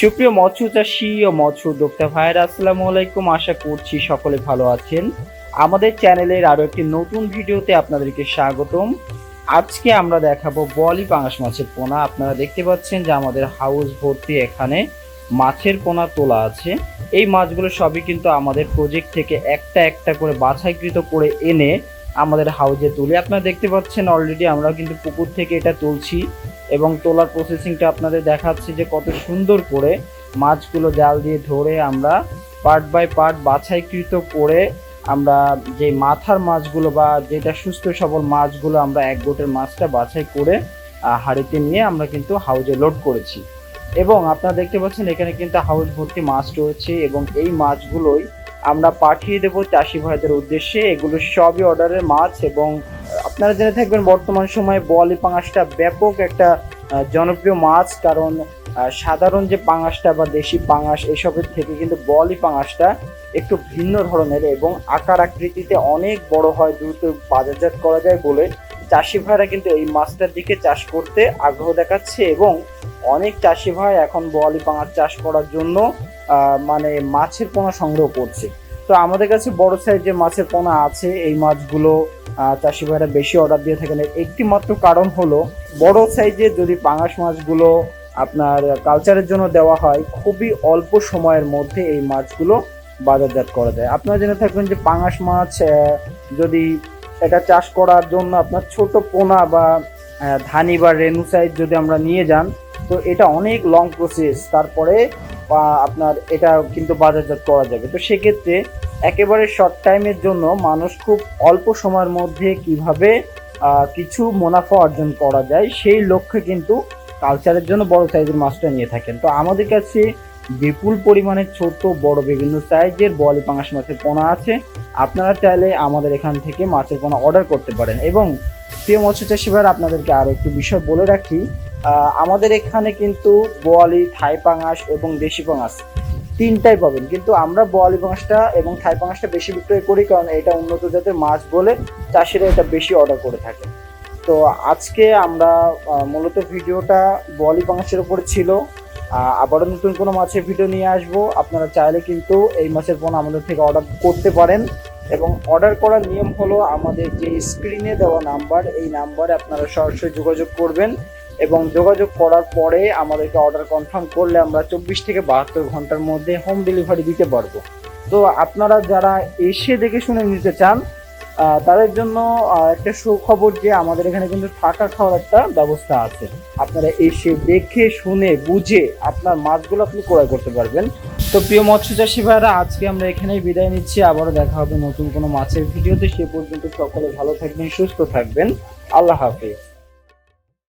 সুপ্রিয় মৎস্য চাষী ও মৎস্য উদ্যোক্তা ভাইয়েরা, আসসালামু আলাইকুম। আশা করছি সকলে ভালো আছেন। আমাদের চ্যানেলের আরও একটি নতুন ভিডিওতে আপনাদেরকে স্বাগতম। আজকে আমরা দেখাবো বলি পাঙাশ মাছের পোনা। আপনারা দেখতে পাচ্ছেন যে আমাদের হাউস ভর্তি এখানে মাছের পোনা তোলা আছে। এই মাছগুলো সবই কিন্তু আমাদের প্রজেক্ট থেকে একটা একটা করে বাছাইকৃত করে এনে আমাদের হাউজে তুলি। আপনারা দেখতে পাচ্ছেন অলরেডি আমরা কিন্তু পুকুর থেকে এটা তুলছি। এবং তোলার প্রসেসিংটা আপনাদের দেখাচ্ছি যে কত সুন্দর করে মাছগুলো জাল দিয়ে ধরে আমরা পার্ট বাই পার্ট বাছাইকৃত করে আমরা যে মাথার মাছগুলো বা যেটা সুস্থ সবল মাছগুলো আমরা এক গোটের মাছটা বাছাই করে হাঁড়িতে নিয়ে আমরা কিন্তু হাউজে লোড করেছি। এবং আপনারা দেখতে পাচ্ছেন এখানে কিন্তু হাউস ভর্তি মাছ রয়েছে এবং এই মাছগুলোই আমরা পাঠিয়ে দেবো চাষি ভাইদের উদ্দেশ্যে। এগুলো সবই অর্ডারের মাছ এবং আপনারা জেনে থাকবেন, বর্তমান সময়ে বোয়ালি পাঙাশটা ব্যাপক একটা জনপ্রিয় মাছ। কারণ সাধারণ যে পাঙাশটা বা দেশি পাঙাশ, এসবের থেকে কিন্তু বোয়ালি পাঙাশটা একটু ভিন্ন ধরনের এবং আকার আকৃতিতে অনেক বড় হয়, দ্রুত বাজারজাত করা যায় বলে। চাষি ভাইরা কিন্তু এই মাছটার দিকে চাষ করতে আগ্রহ দেখাচ্ছে এবং অনেক চাষি ভাই এখন বোয়ালি পাঙাশ চাষ করার জন্য মানে মাছের পোনা সংগ্রহ করছে। তো আমাদের কাছে বড় সাইজ যে মাছের পোনা আছে, এই মাছগুলো চাষি ভাইরা বেশি অর্ডার দিয়ে থাকেন। একটি মাত্র কারণ হলো, বড় সাইজের যদি পাঙাশ মাছগুলো আপনার কালচারের জন্য দেওয়া হয়, খুবই অল্প সময়ের মধ্যে এই মাছগুলো বাজারজাত করা যায়। আপনারা জেনে থাকবেন যে পাঙাশ মাছ যদি এটা চাষ করার জন্য আপনার ছোট পোনা বা ধানি বা রেনু সাইজ যদি আমরা নিয়ে যান, তো এটা অনেক লং প্রসেস তারপরে আপনার এটা কিন্তু বাজারজাত করা যাবে। তো সেক্ষেত্রে একেবারে শর্ট টাইমের জন্য মানুষ খুব অল্প সময়ের মধ্যে কীভাবে কিছু মুনাফা অর্জন করা যায় সেই লক্ষ্যে কিন্তু কালচারের জন্য বড় সাইজের মাছটা নিয়ে থাকেন। তো আমাদের কাছে বিপুল পরিমাণে ছোট, বড় বিভিন্ন সাইজের বলি পাঙাশ মাছের পোনা আছে। আপনারা চাইলে আমাদের এখান থেকে মাছের পোনা অর্ডার করতে পারেন। এবং প্রিয় মৎস্য চাষী ভাইরা আপনাদেরকে আরও একটি বিষয় বলে রাখি আমাদের এখানে কিন্তু বোয়ালি থাই পাঙাশ এবং দেশি পাঙাশ তিনটাই পাবেন। কিন্তু আমরা বোয়ালি পাঙাশটা এবং থাই পাঙাশটা বেশি বিক্রয় করি কারণ এটা উন্নত জাতের মাছ বলে চাষিরা এটা বেশি অর্ডার করে থাকে। তো আজকে আমরা মূলত ভিডিওটা বোয়ালি পাঙাশের উপর ছিল। আবারও নতুন কোনো মাছের ভিডিও নিয়ে আসব। আপনারা চাইলে কিন্তু এই মাছের পণ্য আমাদের থেকে অর্ডার করতে পারেন। এবং অর্ডার করার নিয়ম হলো আমাদের যে স্ক্রিনে দেওয়া নাম্বার এই নাম্বারে আপনারা সরাসরি যোগাযোগ করবেন। এবং যোগাযোগ করার পরে আমাদেরকে অর্ডার কনফার্ম করলে আমরা চব্বিশ থেকে বাহাত্তর ঘণ্টার মধ্যে হোম ডেলিভারি দিতে পারব। তো আপনারা যারা এসে দেখে শুনে নিতে চান তাদের জন্য একটা সুখবর যে আমাদের এখানে কিন্তু থাকা খাওয়ার একটা ব্যবস্থা আছে। আপনারা এসে দেখে শুনে বুঝে আপনার মাছগুলো আপনি ক্রয় করতে পারবেন। তো প্রিয় মৎস্য চাষী ভাইরা, আজকে আমরা এখানেই বিদায় নিচ্ছি। আবারও দেখা হবে নতুন কোনো মাছের ভিডিওতে। সে পর্যন্ত সকলে ভালো থাকবেন, সুস্থ থাকবেন। আল্লাহ হাফিজ।